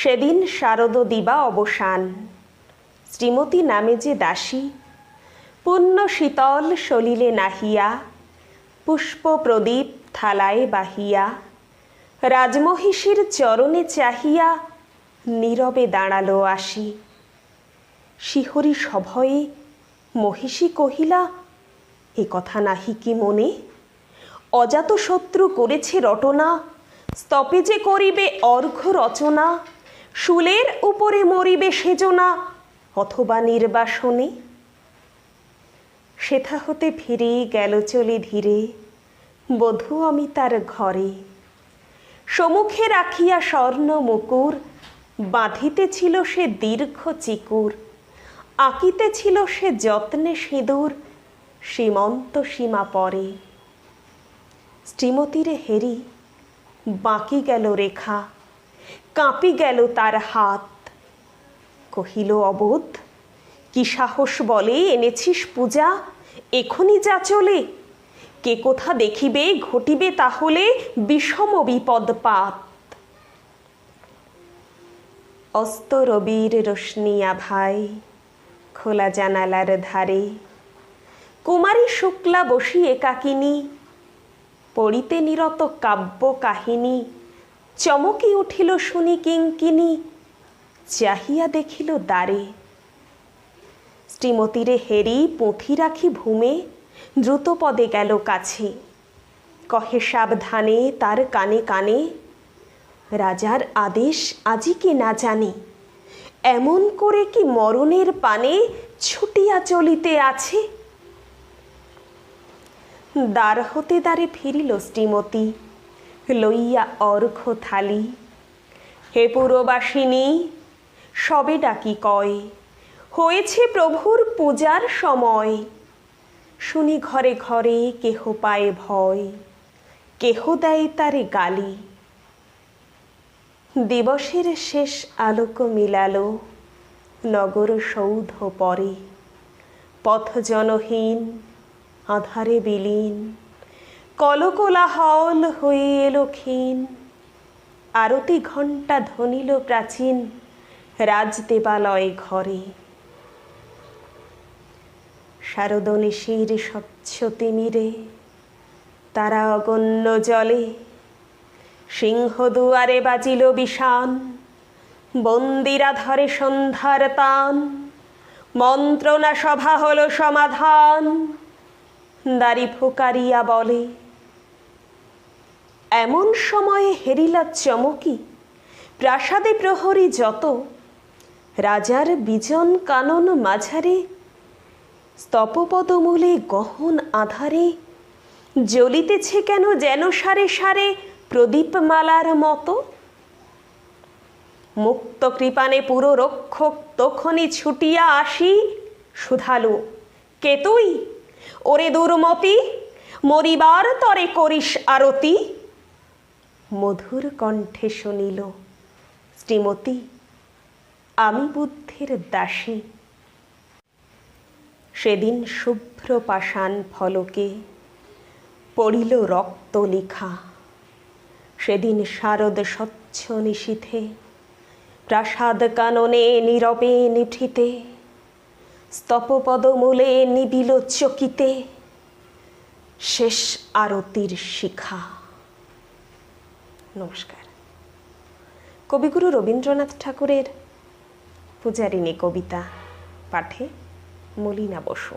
সেদিন শারদ দিবা অবসান। শ্রীমতী নামে যে দাসী, পুণ্য শীতল সলিলে নাহিয়া, পুষ্প প্রদীপ থালায় বাহিয়া, রাজমহিষীর চরণে চাহিয়া নীরবে দাঁড়াল আসি। শিহরি সভয়ে মহিষী কহিলা, এ কথা নাহি কি মনে? অজাত শত্রু করেছে রটনা, স্তপে যে করিবে অর্ঘ্য রচনা শুলের উপরে মরিবে সেজনা অথবা নির্বাসনে। সেথা হতে ফিরে গেল চলে ধীরে, বধূ আমি তার ঘরে। সমুখে রাখিয়া স্বর্ণ মুকুর বাঁধিতেছিল সে দীর্ঘ চিকুর আঁকিতেছিল সে যত্নে সিঁদুর, সীমন্ত সীমা পরে। শ্রীমতীরে হেরি, বাঁকি গেল রেখা কাঁপি গেল তার হাত। কহিল, অবোধ, কি সাহস বলে এনেছিস পূজা? এখনই যা চলে। কে কোথা দেখিবে, ঘটিবে তাহলে বিষম বিপদপাত অস্ত রবির রোশনিয়া ভাই খোলা জানালার ধারে। কুমারী শুক্লা বসি একাকিনী পড়িতে নিরত কাব্য কাহিনী। চমকি উঠিল শুনি কিঙ্কিনী চাহিয়া দেখিল দ্বারে। শ্রীমতীরে হেরি পুঁথি রাখি ভূমে, দ্রুত পদে গেল কাছে। কহে সাবধানে তার কানে কানে, রাজার আদেশ আজি কি না জানি? এমন করে কি মরণের পানে ছুটিয়া চলিতে আছে? দ্বার হতে দ্বারে ফিরিল শ্রীমতী। লইয়া অর্ঘ থালি। হে পুরবাসিনী, সবে ডাকি কয়? হয়েছে প্রভুর পূজার সময়। শুনি ঘরে ঘরে কেহ পায় ভয়, কেহ দেয় তারে গালি। দিবসের শেষ আলোক মিলালো, নগর সৌধ পরে। পথ জনহীন, আধারে বিলীন। কলকোলাহল হয়ে এলো ক্ষীণ। আরতি ঘণ্টা ধ্বনিল প্রাচীন রাজদেবালয় ঘরে। শারদনিশির স্বচ্ছ তিমিরে, তারা অগণ্য জলে। সিংহ দুয়ারে বাজিল বিষান বন্দিরা ধরে সন্ধ্যার তান। মন্ত্রণা সভা হলো সমাধান দাড়ি ফোকারিয়া বলে। এমন সময়ে হেরিলা চমকি। প্রাসাদে প্রহরী যত, রাজার বিজন কানন মাঝারে, স্তপপদমূলে গহন আধারে, জ্বলিতেছে কেন যেন সারে সারে প্রদীপমালার মতো? মুক্ত কৃপানে পুরো রক্ষক তখনই ছুটিয়া আসি শুধালু কে তুই? ওরে দুর্মতি, মরিবার তরে করিস আরতি। মধুর কণ্ঠে শুনিল, শ্রীমতী, আমি বুদ্ধের দাসী। সেদিন শুভ্র পাষাণ ফলকে পড়িল রক্ত লিখা। সেদিন শারদ স্বচ্ছ নিশীথে, প্রাসাদ কাননে নীরবে নিঠিতে, স্তপপদমূলে নিবিল চকিতে, শেষ আরতির শিখা। নমস্কার। কবিগুরু রবীন্দ্রনাথ ঠাকুরের পূজারিণী কবিতা পাঠে মলিনা বসু।